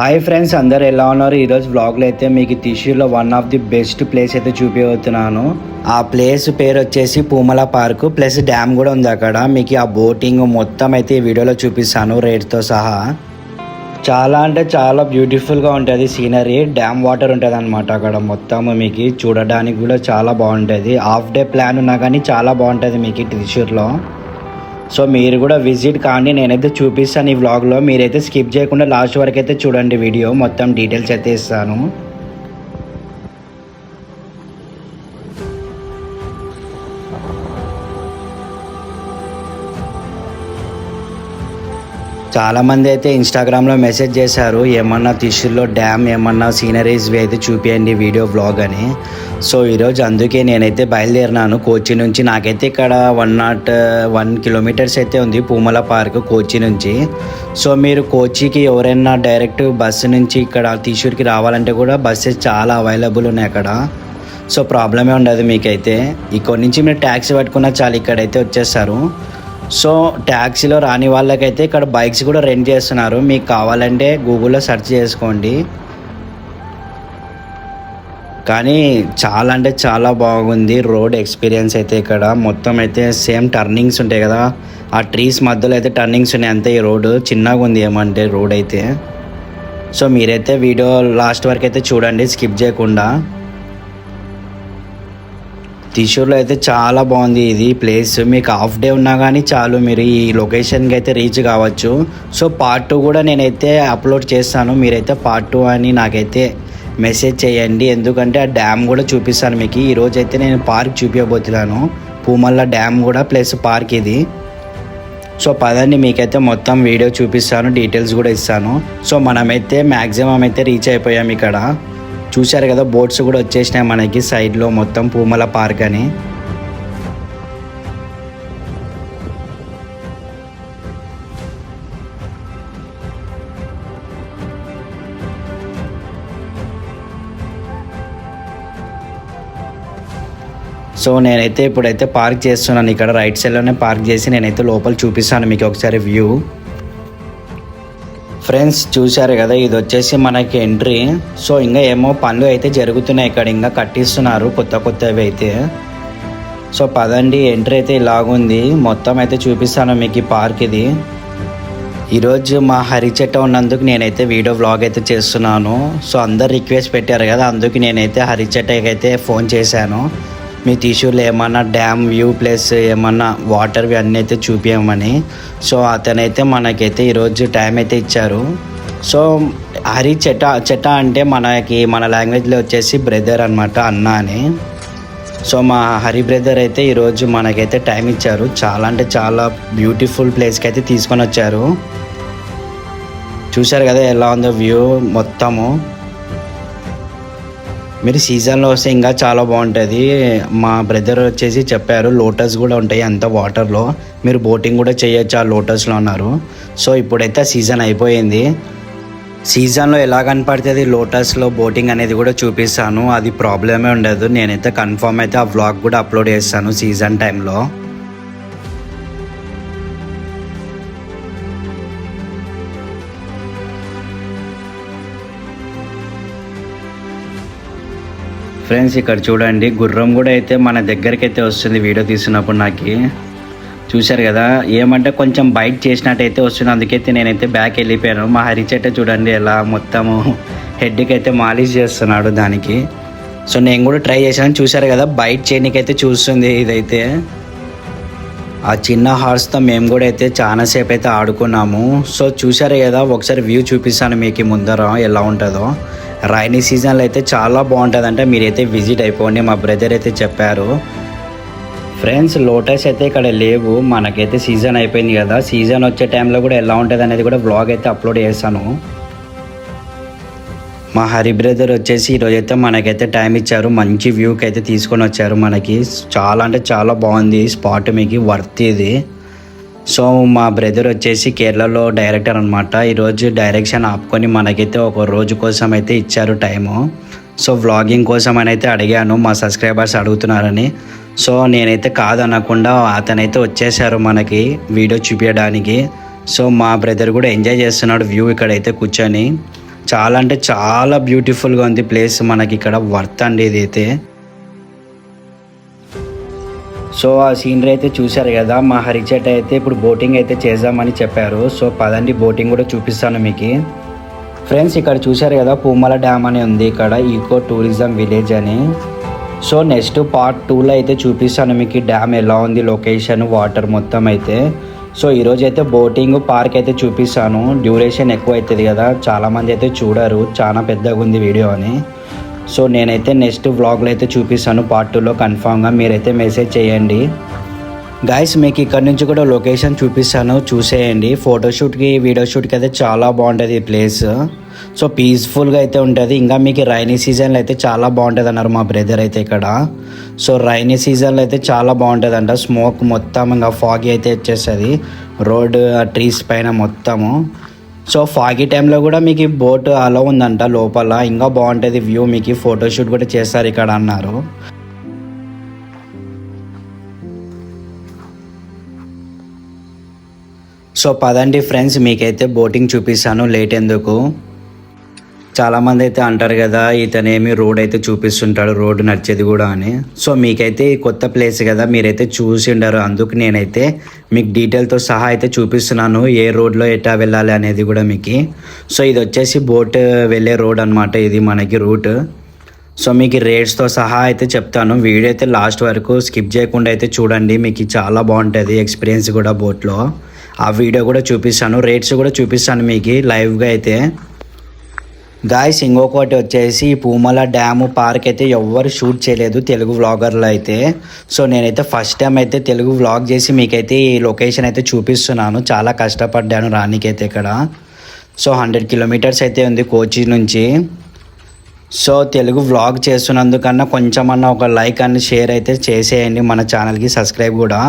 Hi friends అందరు ఎలా ఉన్నారు? ఈరోజు బ్లాగ్లో అయితే మీకు టిష్యూలో one of the best place అయితే చూపించబోతున్నాను ఆ ప్లేస్ పేరు వచ్చేసి పూమల పార్క్ ప్లస్ డ్యామ్ కూడా ఉంది అక్కడ. మీకు ఆ బోటింగ్ మొత్తం అయితే ఈ వీడియోలో చూపిస్తాను రేట్తో సహా. చాలా అంటే చాలా బ్యూటిఫుల్గా ఉంటుంది సీనరీ డ్యామ్ వాటర్ ఉంటుంది అనమాట అక్కడ మొత్తం మీకు. చూడడానికి కూడా చాలా బాగుంటుంది. హాఫ్ డే ప్లాన్ ఉన్నా కానీ చాలా బాగుంటుంది మీకు త్రిశూర్లో సో మీరు కూడా విజిట్ కానీ నేనైతే చూపిస్తాను ఈ వ్లాగ్లో మీరైతే స్కిప్ చేయకుండా లాస్ట్ వరకు అయితే చూడండి వీడియో. మొత్తం డీటెయిల్స్ అయితే ఇస్తాను. చాలామంది అయితే ఇన్స్టాగ్రామ్లో మెసేజ్ చేశారు ఏమన్నా టిష్యూలో డ్యామ్ ఏమన్నా సీనరీస్ అయితే చూపించండి వీడియో బ్లాగ్ అని. సో ఈరోజు అందుకే నేనైతే బయలుదేరినాను. కోచి నుంచి నాకైతే ఇక్కడ వన్ నాట్ వన్ కిలోమీటర్స్ అయితే ఉంది పూమల పార్క్ కోచి నుంచి. సో మీరు కోచికి ఎవరైనా డైరెక్ట్ బస్సు నుంచి ఇక్కడ టిష్యూర్కి రావాలంటే కూడా బస్సెస్ చాలా అవైలబుల్ ఉన్నాయి అక్కడ. సో ప్రాబ్లమే ఉండదు మీకైతే. ఇక్కడ నుంచి మీరు ట్యాక్సీ పట్టుకున్న చాలు ఇక్కడైతే వచ్చేస్తారు. సో ట్యాక్సీలో రాని వాళ్ళకైతే ఇక్కడ బైక్స్ కూడా రెంట్ చేస్తున్నారు. మీకు కావాలంటే గూగుల్లో సెర్చ్ చేసుకోండి. కానీ చాలా అంటే చాలా బాగుంది రోడ్ ఎక్స్పీరియన్స్ అయితే ఇక్కడ. మొత్తం అయితే సేమ్ టర్నింగ్స్ ఉంటాయి కదా. ఆ ట్రీస్ మధ్యలో అయితే టర్నింగ్స్ ఉన్నాయి అంతే ఈ రోడ్డు చిన్నగా ఉంది ఏమంటే రోడ్ అయితే. సో మీరైతే వీడియో లాస్ట్ వరకు అయితే చూడండి. స్కిప్ చేయకుండా. త్రిశూర్లో అయితే చాలా బాగుంది ఇది ప్లేస్ మీకు హాఫ్ డే ఉన్నా కానీ చాలు. మీరు ఈ లొకేషన్కి అయితే రీచ్ కావచ్చు. సో పార్ట్ టూ కూడా నేనైతే అప్లోడ్ చేస్తాను. మీరైతే పార్ట్ టూ అని నాకైతే మెసేజ్ చేయండి. ఎందుకంటే ఆ డ్యామ్ కూడా చూపిస్తాను మీకు. ఈరోజు అయితే నేను పార్క్ చూపించబోతున్నాను. పూమల్ల డ్యామ్ కూడా ప్లస్ పార్క్ ఇది. సో పదండి మీకైతే మొత్తం వీడియో చూపిస్తాను. డీటెయిల్స్ కూడా ఇస్తాను. సో మనమైతే మ్యాక్సిమం అయితే రీచ్ అయిపోయాం ఇక్కడ. చూశారు కదా బోట్స్ కూడా వచ్చేసినాయి మనకి సైడ్లో మొత్తం పూమల పార్క్ అని. సో నేనైతే ఇప్పుడైతే పార్క్ చేస్తున్నాను. ఇక్కడ రైట్ సైడ్లోనే పార్క్ చేసి నేనైతే లోపల చూపిస్తాను మీకు ఒకసారి వ్యూ. ఫ్రెండ్స్ చూశారు కదా ఇది వచ్చేసి మనకి ఎంట్రీ. సో ఇంకా ఏమో పనులు అయితే జరుగుతున్నాయి ఇక్కడ. ఇంకా కట్టిస్తున్నారు కొత్త కొత్తవి అయితే. సో పదండి ఎంట్రీ అయితే ఇలాగుంది. మొత్తం అయితే చూపిస్తాను మీకు ఈ పార్క్ ఇది. ఈరోజు మా హరి చెట్ట ఉన్నందుకు నేనైతే వీడియో వ్లాగ్ అయితే చేస్తున్నాను. సో అందరు రిక్వెస్ట్ పెట్టారు కదా అందుకు నేనైతే హరి అయితే ఫోన్ చేశాను. మీ టిష్యూలో ఏమన్నా డ్యామ్ వ్యూ ప్లస్ ఏమన్నా వాటర్వి అన్నీ అయితే చూపించమని సో అతనైతే మనకైతే ఈరోజు టైం అయితే ఇచ్చారు. సో హరి చెట్ట చెట్ట అంటే మనకి మన లాంగ్వేజ్లో వచ్చేసి బ్రదర్ అనమాట అన్న అని. సో మా హరి బ్రదర్ అయితే ఈరోజు మనకైతే టైం ఇచ్చారు. చాలా అంటే చాలా బ్యూటిఫుల్ ప్లేస్కి అయితే తీసుకొని వచ్చారు. చూశారు కదా ఎలా ఉందో వ్యూ మొత్తము. మీరు సీజన్లో వస్తే ఇంకా చాలా బాగుంటుంది. మా బ్రదర్ వచ్చేసి చెప్పారు లోటస్ కూడా ఉంటాయి అంత వాటర్లో. మీరు బోటింగ్ కూడా చేయొచ్చు ఆ లోటస్లో అన్నారు. సో ఇప్పుడైతే సీజన్ అయిపోయింది. సీజన్లో ఎలా కనపడుతుంది లోటస్లో బోటింగ్ అనేది కూడా చూపిస్తాను. అది ప్రాబ్లమే ఉండదు. నేనైతే కన్ఫర్మ్ అయితే ఆ వ్లాగ్ కూడా అప్లోడ్ చేస్తాను సీజన్ టైంలో. ఫ్రెండ్స్ ఇక్కడ చూడండి గుర్రం కూడా అయితే మన దగ్గరికి అయితే వస్తుంది వీడియో తీసినప్పుడు నాకు. చూశారు కదా ఏమంటే కొంచెం బైట్ చేసినట్టయితే వస్తుంది. అందుకైతే నేనైతే బ్యాక్ వెళ్ళిపోయాను. మా హరిచెట్ట చూడండి ఎలా మొత్తము హెడ్కి అయితే మాలిష్ చేస్తున్నాడు దానికి. సో నేను కూడా ట్రై చేశాను. చూశారు కదా బైట్ చేయడానికైతే చూస్తుంది ఇదైతే. ఆ చిన్న హార్స్తో మేము కూడా అయితే చాలాసేపు అయితే ఆడుకున్నాము. సో చూశారు కదా ఒకసారి వ్యూ చూపిస్తాను మీకు ముందర ఎలా ఉంటుందో. రైనీ సీజన్లో అయితే చాలా బాగుంటుంది అంటే మీరైతే విజిట్ అయిపోండి మా బ్రదర్ అయితే చెప్పారు. ఫ్రెండ్స్ లోటస్ అయితే ఇక్కడ లేవు. మనకైతే సీజన్ అయిపోయింది కదా. సీజన్ వచ్చే టైంలో కూడా ఎలా ఉంటుంది అనేది కూడా బ్లాగ్ అయితే అప్లోడ్ చేస్తాను. మా హరి బ్రదర్ వచ్చేసి ఈరోజు అయితే మనకైతే టైం ఇచ్చారు. మంచి వ్యూకి అయితే తీసుకొని వచ్చారు మనకి. చాలా అంటే చాలా బాగుంది. స్పాట్ మీకు వర్త్ ఇది. సో మా బ్రదర్ వచ్చేసి కేరళలో డైరెక్టర్ అనమాట ఈరోజు డైరెక్షన్ ఆపుకొని మనకైతే ఒక రోజు కోసం అయితే ఇచ్చారు టైము. సో వ్లాగింగ్ కోసం అని అయితే అడిగాను మా సబ్స్క్రైబర్స్ అడుగుతున్నారని. సో నేనైతే కాదనకుండా అతనైతే వచ్చేసారు మనకి వీడియో చూపించడానికి. సో మా బ్రదర్ కూడా ఎంజాయ్ చేస్తున్నాడు వ్యూ ఇక్కడైతే కూర్చొని. చాలా అంటే చాలా బ్యూటిఫుల్గా ఉంది ప్లేస్ మనకి ఇక్కడ వర్త్ అండి ఇది అయితే సో ఆ సీనరీ అయితే చూశారు కదా మా హరిచేట అయితే ఇప్పుడు బోటింగ్ అయితే చేద్దామని చెప్పారు. సో పదండి బోటింగ్ కూడా చూపిస్తాను మీకు. ఫ్రెండ్స్ ఇక్కడ చూశారు కదా పూమల డ్యామ్ అని ఉంది ఇక్కడ ఈకో టూరిజం విలేజ్ అని. సో నెక్స్ట్ పార్ట్ టూలో అయితే చూపిస్తాను మీకు డ్యామ్ ఎలా ఉంది లొకేషన్ వాటర్ మొత్తం అయితే. సో ఈరోజు అయితే బోటింగ్ పార్క్ అయితే చూపిస్తాను. డ్యూరేషన్ ఎక్కువ అవుతుంది కదా చాలామంది అయితే చూడరు చాలా పెద్దగా ఉంది వీడియో అని. సో నేనైతే నెక్స్ట్ వ్లాగ్లో అయితే చూపిస్తాను పార్ట్ టూలో కన్ఫామ్గా మీరైతే మెసేజ్ చేయండి. గాయస్ మీకు ఇక్కడ నుంచి కూడా లొకేషన్ చూపిస్తాను చూసేయండి. ఫోటోషూట్కి వీడియో షూట్కి అయితే చాలా బాగుంటుంది ఈ ప్లేస్ సో పీస్ఫుల్గా అయితే ఉంటుంది. ఇంకా మీకు రైనీ సీజన్లో అయితే చాలా బాగుంటుంది అన్నారు మా బ్రదర్ అయితే ఇక్కడ. సో రైనీ సీజన్లో అయితే చాలా బాగుంటుంది అంట. స్మోక్ మొత్తం ఇంకా ఫాగీ అయితే వచ్చేస్తుంది. రోడ్ ట్రీస్ పైన మొత్తము. సో ఫాగీ టైంలో కూడా మీకు బోట్ అలా ఉందంట లోపల. ఇంకా బాగుంటుంది వ్యూ మీకు. ఫోటోషూట్ కూడా చేస్తారు ఇక్కడ అన్నారు. సో పదండి ఫ్రెండ్స్ మీకైతే బోటింగ్ చూపిస్తాను. లేట్ ఎందుకు? చాలామంది అయితే అంటారు కదా ఇతనేమి రోడ్ అయితే చూపిస్తుంటాడు రోడ్డు నడిచేది కూడా అని. సో మీకైతే కొత్త ప్లేస్ కదా మీరైతే చూసి ఉండరు. అందుకు నేనైతే మీకు డీటెయిల్తో సహా అయితే చూపిస్తున్నాను ఏ రోడ్లో ఎట్టా వెళ్ళాలి అనేది కూడా మీకు. సో ఇది వచ్చేసి బోట్ వెళ్ళే రోడ్ అనమాట ఇది మనకి రూట్. సో మీకు రేట్స్తో సహా అయితే చెప్తాను. వీడియో అయితే లాస్ట్ వరకు స్కిప్ చేయకుండా అయితే చూడండి మీకు చాలా బాగుంటుంది ఎక్స్పీరియన్స్ కూడా బోట్లో. ఆ వీడియో కూడా చూపిస్తాను రేట్స్ కూడా చూపిస్తాను మీకు లైవ్గా అయితే. గాయస్ ఇంకొకటి వచ్చేసి పూమల డ్యాము పార్క్ అయితే ఎవ్వరు షూట్ చేయలేదు తెలుగు వ్లాగర్లు అయితే. సో నేనైతే ఫస్ట్ టైం అయితే తెలుగు వ్లాగ్ చేసి మీకైతే ఈ లొకేషన్ అయితే చూపిస్తున్నాను. చాలా కష్టపడ్డాను రానికైతే ఇక్కడ. సో హండ్రెడ్ కిలోమీటర్స్ అయితే ఉంది కోచి నుంచి. సో తెలుగు వ్లాగ్ చేస్తున్నందుకన్నా కొంచెమన్నా ఒక లైక్ అండ్ షేర్ అయితే చేసేయండి మన ఛానల్కి సబ్స్క్రైబ్ కూడా.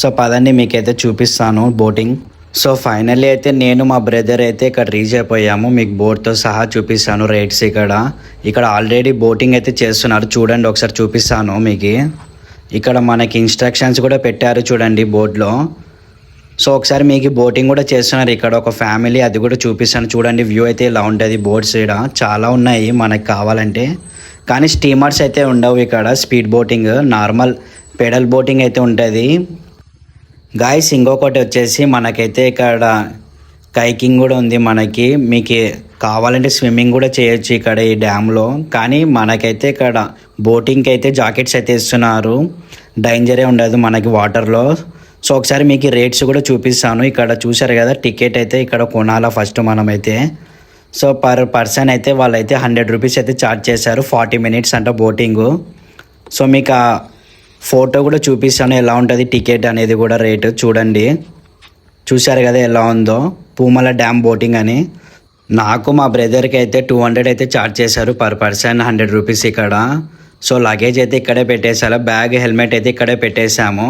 సో పదండి మీకైతే చూపిస్తాను బోటింగ్ సో ఫైనల్లీ అయితే నేను మా బ్రదర్ అయితే ఇక్కడ రీచ్ అయిపోయాము. మీకు బోట్తో సహా చూపిస్తాను రేట్స్ ఇక్కడ. ఇక్కడ ఆల్రెడీ బోటింగ్ అయితే చేస్తున్నారు. చూడండి ఒకసారి చూపిస్తాను మీకు. ఇక్కడ మనకి ఇన్స్ట్రక్షన్స్ కూడా పెట్టారు చూడండి బోట్లో సో ఒకసారి మీకు బోటింగ్ కూడా చేస్తున్నారు. ఇక్కడ ఒక ఫ్యామిలీ అది కూడా చూపిస్తాను. చూడండి వ్యూ అయితే ఇలా ఉంటుంది బోట్స్ ఇక్కడ చాలా ఉన్నాయి మనకు కావాలంటే. కానీ స్టీమర్స్ అయితే ఉండవు ఇక్కడ. Speed boating normal pedal boating అయితే ఉంటుంది. గాయస్ ఇంకొకటి వచ్చేసి మనకైతే ఇక్కడ కైకింగ్ కూడా ఉంది మనకి. మీకు కావాలంటే స్విమ్మింగ్ కూడా చేయొచ్చు ఇక్కడ ఈ డ్యామ్లో. కానీ మనకైతే ఇక్కడ బోటింగ్కి అయితే జాకెట్స్ అయితే ఇస్తున్నారు. డేంజరే ఉండదు మనకి వాటర్లో. సో ఒకసారి మీకు రేట్స్ కూడా చూపిస్తాను. ఇక్కడ చూసారు కదా టికెట్ అయితే ఇక్కడ కొనాలా ఫస్ట్ మనమైతే. సో పర్ పర్సన్ అయితే వాళ్ళైతే హండ్రెడ్ రూపీస్ అయితే ఛార్జ్ చేశారు. ఫార్టీ మినిట్స్ అంట బోటింగు సో మీకు ఫోటో కూడా చూపిస్తాను ఎలా ఉంటుంది టికెట్ అనేది కూడా రేటు చూడండి. చూశారు కదా ఎలా ఉందో? పూమల డ్యామ్ బోటింగ్ అని. నాకు మా బ్రదర్కి అయితే టూ హండ్రెడ్ అయితే ఛార్జ్ చేశారు పర్ పర్సన్ హండ్రెడ్ రూపీస్ ఇక్కడ. సో లగేజ్ అయితే ఇక్కడే పెట్టేశారు బ్యాగ్ హెల్మెట్ అయితే ఇక్కడే పెట్టేశాము.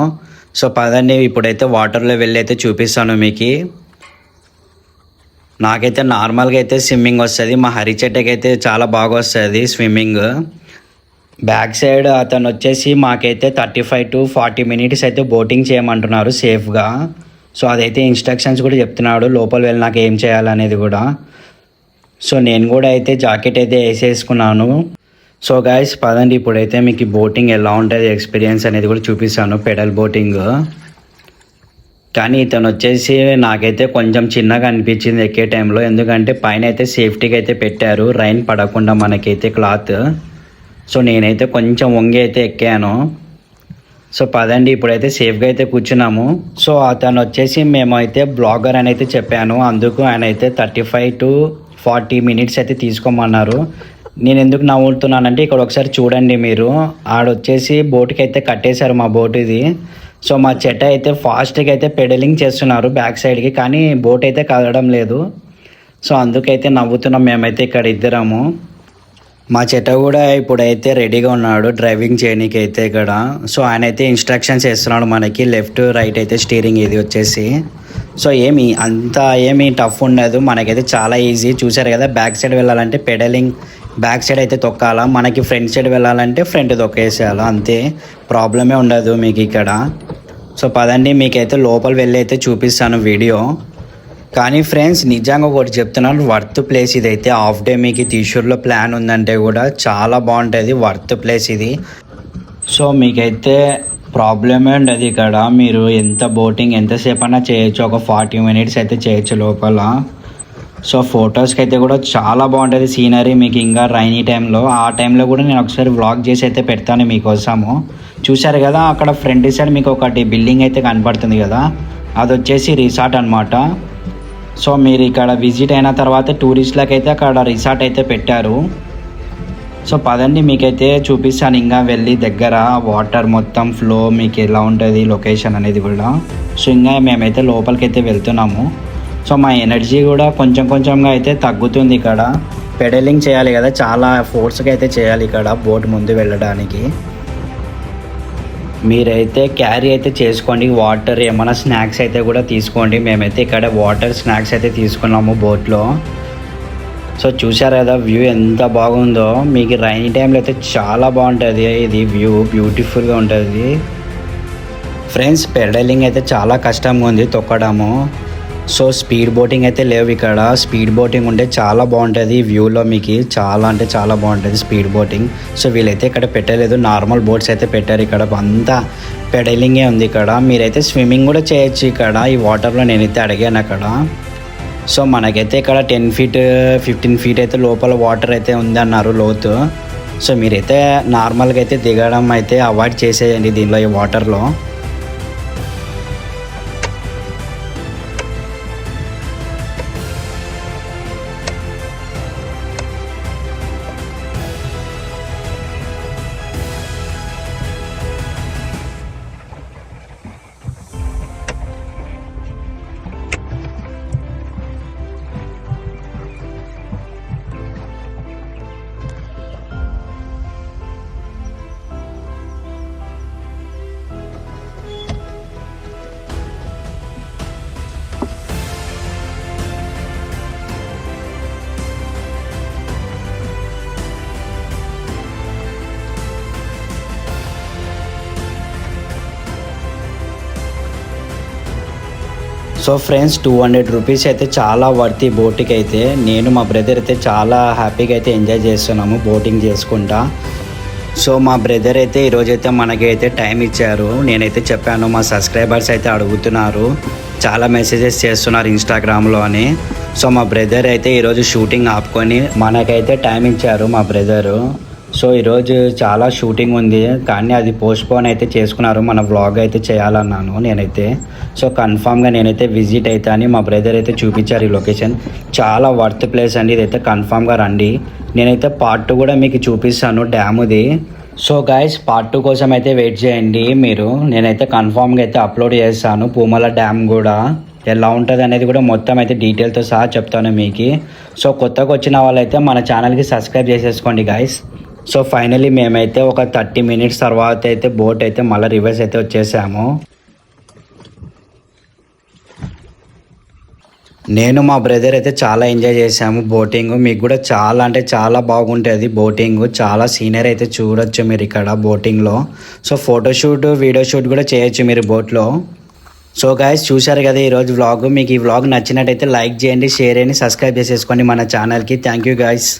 సో పదండి ఇప్పుడైతే వాటర్లో వెళ్ళి అయితే చూపిస్తాను మీకు. నాకైతే నార్మల్గా అయితే స్విమ్మింగ్ వస్తుంది మా హరిచెట్టకి అయితే చాలా బాగా వస్తుంది స్విమ్మింగ్ బ్యాక్ సైడ్ అతను వచ్చేసి మాకైతే thirty five to forty minutes అయితే బోటింగ్ చేయమంటున్నారు సేఫ్గా. సో అదైతే ఇన్స్ట్రక్షన్స్ కూడా చెప్తున్నాడు లోపల వెళ్ళి నాకు ఏం చేయాలనేది కూడా. సో నేను కూడా అయితే జాకెట్ అయితే వేసేసుకున్నాను. సో గాయస్ పదండి ఇప్పుడైతే మీకు బోటింగ్ ఎలా ఉంటుంది ఎక్స్పీరియన్స్ అనేది కూడా చూపిస్తాను పెడల్ బోటింగ్. కానీ ఇతను వచ్చేసి నాకైతే కొంచెం చిన్నగా అనిపించింది ఎక్కే టైంలో ఎందుకంటే పైన అయితే సేఫ్టీగా అయితే పెట్టారు రైన్ పడకుండా మనకైతే క్లాత్ సో నేనైతే కొంచెం వంగి అయితే ఎక్కాను. సో పదండి ఇప్పుడైతే సేఫ్గా అయితే కూర్చున్నాము. సో అతను వచ్చేసి మేమైతే బ్లాగర్ అని అయితే చెప్పాను. అందుకు ఆయన అయితే thirty five to forty minutes అయితే తీసుకోమన్నారు. నేను ఎందుకు నవ్వుతున్నానంటే ఇక్కడ ఒకసారి చూడండి మీరు. ఆడొచ్చేసి బోటుకి అయితే కట్టేశారు మా బోట్ ఇది. సో మా చెట్ట అయితే ఫాస్ట్గా అయితే పెడలింగ్ చేస్తున్నారు బ్యాక్ సైడ్కి కానీ బోట్ అయితే కదలడం లేదు. సో అందుకైతే నవ్వుతున్నాం మేమైతే ఇక్కడ ఇద్దరము. మా చెట్ట కూడా ఇప్పుడైతే రెడీగా ఉన్నాడు డ్రైవింగ్ చేయడానికి అయితే ఇక్కడ. సో ఆయన అయితే ఇన్స్ట్రక్షన్స్ ఇస్తున్నాడు మనకి. లెఫ్ట్ రైట్ అయితే స్టీరింగ్ ఇది వచ్చేసి. సో ఏమి అంత ఏమి టఫ్ ఉండదు. మనకైతే చాలా ఈజీ చూసారు కదా బ్యాక్ సైడ్ వెళ్ళాలంటే పెడలింగ్ బ్యాక్ సైడ్ అయితే తొక్కాలా. మనకి ఫ్రంట్ సైడ్ వెళ్ళాలంటే ఫ్రంట్ తొక్కేసేయాలి. అంతే ప్రాబ్లమే ఉండదు మీకు ఇక్కడ. సో పదండి మీకైతే లోపల వెళ్ళి అయితే చూపిస్తాను వీడియో కానీ ఫ్రెండ్స్ నిజంగా ఒకటి చెప్తున్నాను వర్త్ ప్లేస్ ఇదైతే హాఫ్ డే మీకు తీషూర్లో ప్లాన్ ఉందంటే కూడా చాలా బాగుంటుంది వర్త్ ప్లేస్ ఇది. సో మీకైతే ప్రాబ్లమే ఉండదు ఇక్కడ. మీరు ఎంత బోటింగ్ ఎంతసేపు అయినా చేయొచ్చు ఒక ఫార్టీ మినిట్స్ అయితే చేయొచ్చు లోపల. సో ఫొటోస్కి అయితే కూడా చాలా బాగుంటుంది సీనరీ మీకు ఇంకా రైనీ టైంలో ఆ టైంలో కూడా నేను ఒకసారి వ్లాగ్ చేసి అయితే పెడతాను మీకోసము. చూశారు కదా అక్కడ ఫ్రంట్ సైడ్ మీకు ఒకటి బిల్డింగ్ అయితే కనపడుతుంది కదా. అది వచ్చేసి రిసార్ట్ అనమాట సో మీరు ఇక్కడ విజిట్ అయిన తర్వాత టూరిస్ట్లకు అయితే అక్కడ రిసార్ట్ అయితే పెట్టారు. సో పదండి మీకైతే చూపిస్తాను. ఇంకా వెళ్ళి దగ్గర వాటర్ మొత్తం ఫ్లో మీకు ఎలా ఉంటుంది లొకేషన్ అనేది కూడా. సో ఇంకా మేమైతే లోపలికి అయితే వెళ్తున్నాము. సో మా ఎనర్జీ కూడా కొంచెం కొంచెంగా అయితే తగ్గుతుంది ఇక్కడ. పెడలింగ్ చేయాలి కదా చాలా ఫోర్స్గా అయితే చేయాలి ఇక్కడ బోట్ ముందు వెళ్ళడానికి. మీరైతే క్యారీ అయితే చేసుకోండి వాటర్ ఏమైనా స్నాక్స్ అయితే కూడా తీసుకోండి. మేమైతే ఇక్కడ వాటర్ స్నాక్స్ అయితే తీసుకున్నాము బోట్లో. సో చూసారు కదా వ్యూ ఎంత బాగుందో. మీకు రైనీ టైంలో అయితే చాలా బాగుంటుంది. ఇది వ్యూ బ్యూటిఫుల్గా ఉంటుంది. ఫ్రెండ్స్ పెడలింగ్ అయితే చాలా కష్టంగా ఉంది తొక్కడము. సో స్పీడ్ బోటింగ్ అయితే లేవు ఇక్కడ. స్పీడ్ బోటింగ్ ఉంటే చాలా బాగుంటుంది వ్యూలో మీకు. చాలా అంటే చాలా బాగుంటుంది స్పీడ్ బోటింగ్. సో వీళ్ళైతే ఇక్కడ పెట్టలేదు. నార్మల్ బోట్స్ అయితే పెట్టారు ఇక్కడ. అంతా పెడలింగే ఉంది ఇక్కడ. మీరైతే స్విమ్మింగ్ కూడా చేయొచ్చు ఇక్కడ. ఈ వాటర్లో నేనైతే అడిగాను అక్కడ. సో మనకైతే ఇక్కడ టెన్ ఫీట్ ఫిఫ్టీన్ ఫీట్ అయితే లోపల వాటర్ అయితే ఉంది అన్నారు లోతు. సో మీరైతే నార్మల్గా అయితే దిగడం అయితే అవాయిడ్ చేసేయండి దీనిలో ఈ వాటర్లో. So friends two hundred rupees అయితే చాలా వర్తి బోటింగ్ అయితే. నేను మా బ్రదర్ అయితే చాలా హ్యాపీగా అయితే ఎంజాయ్ చేస్తున్నాము బోటింగ్ చేసుకుంటా. సో మా బ్రదర్ అయితే ఈరోజు అయితే మనకి అయితే టైం ఇచ్చారు. నేనైతే చెప్పాను మా సబ్స్క్రైబర్స్ అయితే అడుగుతున్నారు. చాలా మెసేజెస్ చేస్తున్నారు ఇన్స్టాగ్రామ్లో అని సో మా బ్రదర్ అయితే ఈరోజు షూటింగ్ ఆపుకొని మనకైతే టైం ఇచ్చారు మా బ్రదరు. సో ఈరోజు చాలా షూటింగ్ ఉంది కానీ అది పోస్ట్పోన్ అయితే చేసుకున్నారు. మన వ్లాగ్ అయితే చేయాలన్నాను నేనైతే. సో కన్ఫామ్గా నేనైతే విజిట్ అవుతా అని మా బ్రదర్ అయితే చూపించారు ఈ లొకేషన్ చాలా వర్త్ ప్లేస్ అండి ఇదైతే కన్ఫామ్గా రండి. నేనైతే పార్ట్ టూ కూడా మీకు చూపిస్తాను డ్యాముది సో గైస్ పార్ట్ టూ కోసం అయితే వెయిట్ చేయండి మీరు. నేనైతే కన్ఫామ్గా అయితే అప్లోడ్ చేస్తాను పూమల డ్యామ్ కూడా. ఎలా ఉంటుంది అనేది కూడా మొత్తం అయితే డీటెయిల్తో సహా చెప్తాను మీకు. సో కొత్తగా వచ్చిన వాళ్ళైతే మన ఛానల్కి సబ్స్క్రైబ్ చేసేసుకోండి గాయస్ సో ఫైనలీ మేమైతే ఒక థర్టీ మినిట్స్ తర్వాత అయితే బోట్ అయితే మళ్ళీ రివర్స్ అయితే వచ్చేసాము. నేను మా బ్రదర్ అయితే చాలా ఎంజాయ్ చేసాము బోటింగ్. మీకు కూడా చాలా అంటే చాలా బాగుంటుంది బోటింగ్. చాలా సీనియర్ అయితే చూడొచ్చు మీరు ఇక్కడ బోటింగ్లో. సో ఫోటోషూట్ వీడియో షూట్ కూడా చేయొచ్చు మీరు బోట్లో. సో గాయస్ చూశారు కదా ఈరోజు వ్లాగ్ మీకు ఈ వ్లాగ్ నచ్చినట్టయితే లైక్ చేయండి షేర్ చేయండి సబ్స్క్రైబ్ చేసేసుకోండి మన ఛానల్కి థ్యాంక్ యూ గాయస్